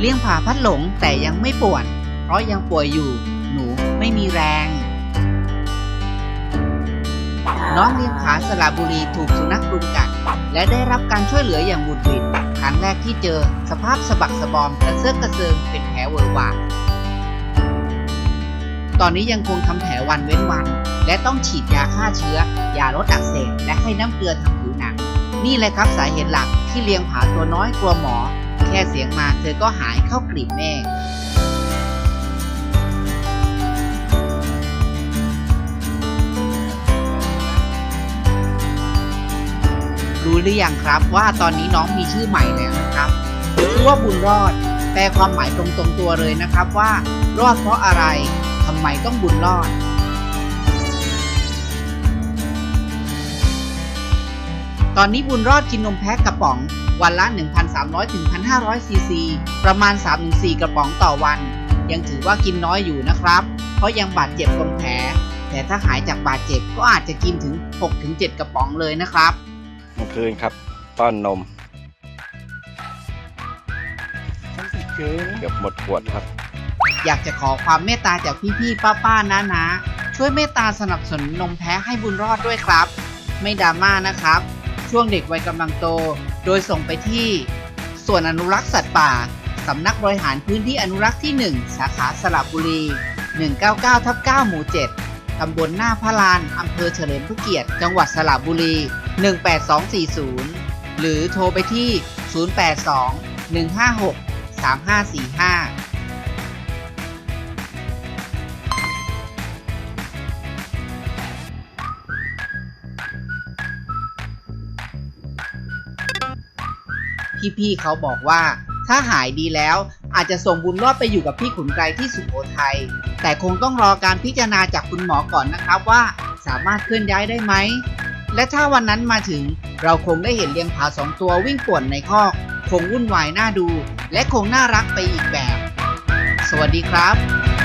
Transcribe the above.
เลี้ยงผ่าพัดหลงแต่ยังไม่ปวนเพราะยังป่วยอยู่ หนูไม่มีแรง น้องเลี้ยงผาสระบุรีถูกสุนัขรุมกัด และได้รับการช่วยเหลืออย่างบุดหวิดครั้งแรกที่เจอสภาพสะบักสะบอมกระเซาะกระเซิงเป็นแผลเวอะหวะตอนนี้ยังคงทำแผลวันเว้นวัน และต้องฉีดยาฆ่าเชื้อ ยาลดอักเสบและให้น้ำเกลือทางผิวหนัง นี่แหละครับสาเหตุหลักที่เลี้ยงผาตัวน้อยกลัวหมอ ค่เสียงมาเธอก็หายเข้ากลีบแม่รู้หรือยังครับว่าตอนนี้น้องมีชื่อใหม่แล้วนะครับชื่อว่าบุญรอด แปลความหมายตรงตรงๆตัวเลยนะครับว่า รอดเพราะอะไรทำไมต้องบุญรอด ตอนนี้บุญรอดกินนมแพะกระป๋อง วันละ 1,300ถึง1,500ซีซี ประมาณ 3-4 กระป๋องต่อวัน ยังถือว่ากินน้อยอยู่นะครับ เพราะยังบาดเจ็บตรงแผลแต่ถ้าหายจากบาดเจ็บก็อาจจะกินถึง 6-7 กระป๋องเลยนะครับเมื่อคืนครับป้อนนมเกือบหมดขวดครับ อยากจะขอความเมตตาจากพี่ๆป้าๆนะนะๆช่วยเมตตาสนับสนุนนมแพ้ให้บุญรอดด้วยครับ ไม่ดราม่านะครับ ช่วงเด็กวัยกำลังโต โดยส่งไปที่ส่วนอนุรักษ์สัตว์ป่า สำนักบริหารพื้นที่อนุรักษ์ที่ 1 สาขาสระบุรี 199ทับ9หมู่ 7 ตำบลหน้าพระลาน อำเภอเฉลิมพระเกียรติ จังหวัดสระบุรี 18240 หรือโทรไปที่ 082 156 3545 พี่ๆเขาบอกว่า ถ้าหายดีแล้วอาจจะส่งบุญรอดไปอยู่กับพี่ขุนไกรที่สุโขทัยแต่คงต้องรอการพิจารณาจากคุณหมอก่อนนะครับว่า สามารถเคลื่อนย้ายได้ไหมและถ้าวันนั้นมาถึงเราคงได้เห็นเลี้ยงผาสองตัววิ่งป่วนในคอกคงวุ่นวายน่าดู และคงน่ารักไปอีกแบบ สวัสดีครับ